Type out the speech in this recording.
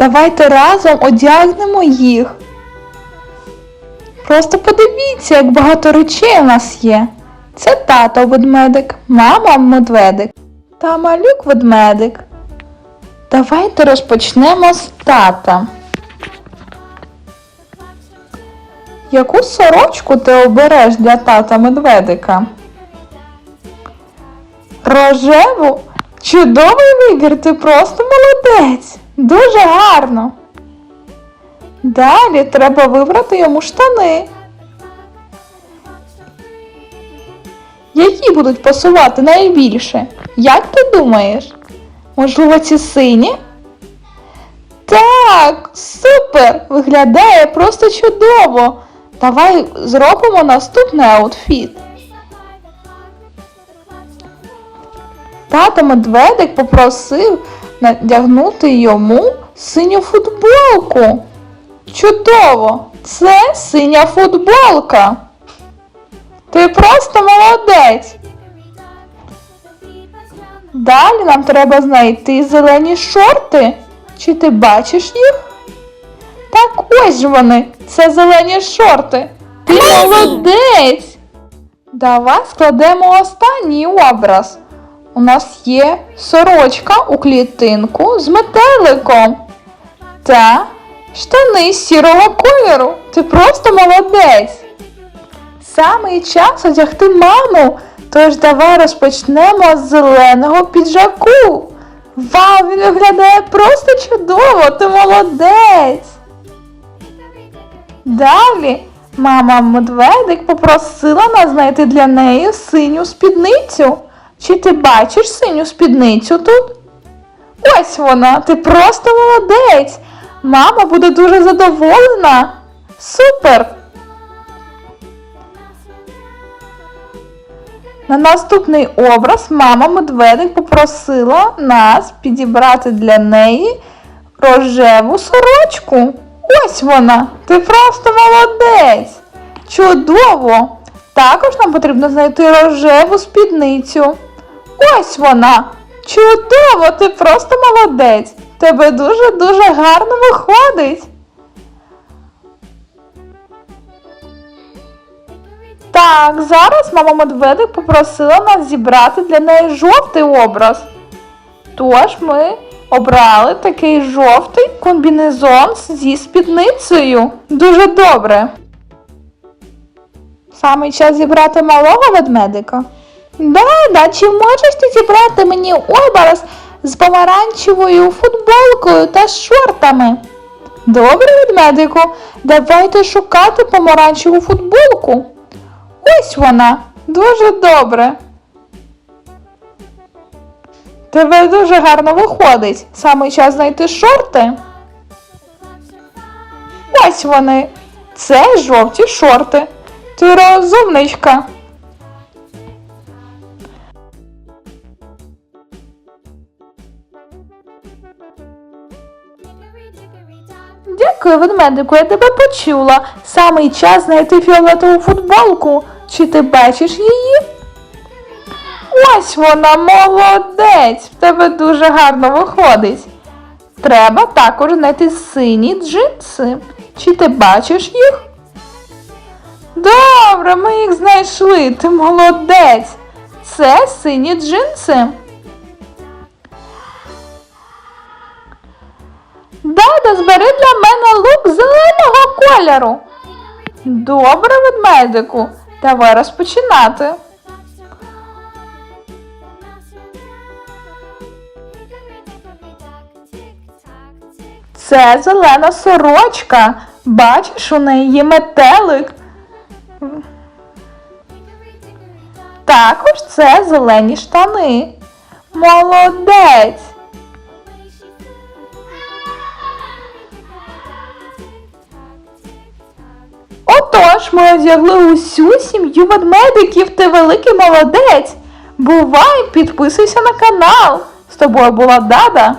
Давайте разом одягнемо їх. Просто подивіться, як багато речей у нас є. Це тато ведмедик, мама медведик та малюк ведмедик. Давайте розпочнемо з тата. Яку сорочку ти обереш для тата медведика? Рожеву? Чудовий вибір, ти просто молодець. Дуже гарно. Далі треба вибрати йому штани. Які будуть пасувати найбільше? Як ти думаєш? Можливо, ці сині? Так, супер! Виглядає просто чудово. Давай зробимо наступний аутфіт. Тато медведик попросив надягнути йому синю футболку. Чудово! Це синя футболка. Ти просто молодець. Далі нам треба знайти зелені шорти. Чи ти бачиш їх? Так ось ж вони, це зелені шорти. Ти молодець. Давай складемо останній образ. У нас є сорочка у клітинку з метеликом та штани сірого кольору. Ти просто молодець. Саме час одягти маму. Тож давай розпочнемо з зеленого піджаку. Вау, він виглядає просто чудово, ти молодець. Далі мама медведик попросила нас знайти для неї синю спідницю. Чи ти бачиш синю спідницю тут? Ось вона, ти просто молодець. Мама буде дуже задоволена. Супер! На наступний образ мама медведик попросила нас підібрати для неї рожеву сорочку. Ось вона, ти просто молодець. Чудово! Також нам потрібно знайти рожеву спідницю. Ось вона. Чудово, ти просто молодець. Тебе дуже-дуже гарно виходить. Так, зараз мама медведик попросила нас зібрати для неї жовтий образ. Тож ми обрали такий жовтий комбінезон зі спідницею. Дуже добре. Саме час зібрати малого ведмедика. Да, да, чи можеш ти зібрати мені образ з помаранчевою футболкою та шортами? Добре, ведмедику, давайте шукати помаранчеву футболку. Ось вона, дуже добре. Тебе дуже гарно виходить. Саме час знайти шорти. Ось вони. Це жовті шорти. Ти розумничка. Дякую, ведмедику, я тебе почула. Самий час знайти фіолетову футболку. Чи ти бачиш її? Ось вона, молодець! В тебе дуже гарно виходить. Треба також знайти сині джинси. Чи ти бачиш їх? Добре, ми їх знайшли. Ти молодець. Це сині джинси. Дада, збери для мене лук зеленого кольору. Добре, ведмедику. Давай розпочинати. Це зелена сорочка. Бачиш, у неї є метелик. Також це зелені штани. Молодець. Отож, ми одягли усю сім'ю ведмедиків, ти великий молодець. Бувай, підписуйся на канал. З тобою була Дада.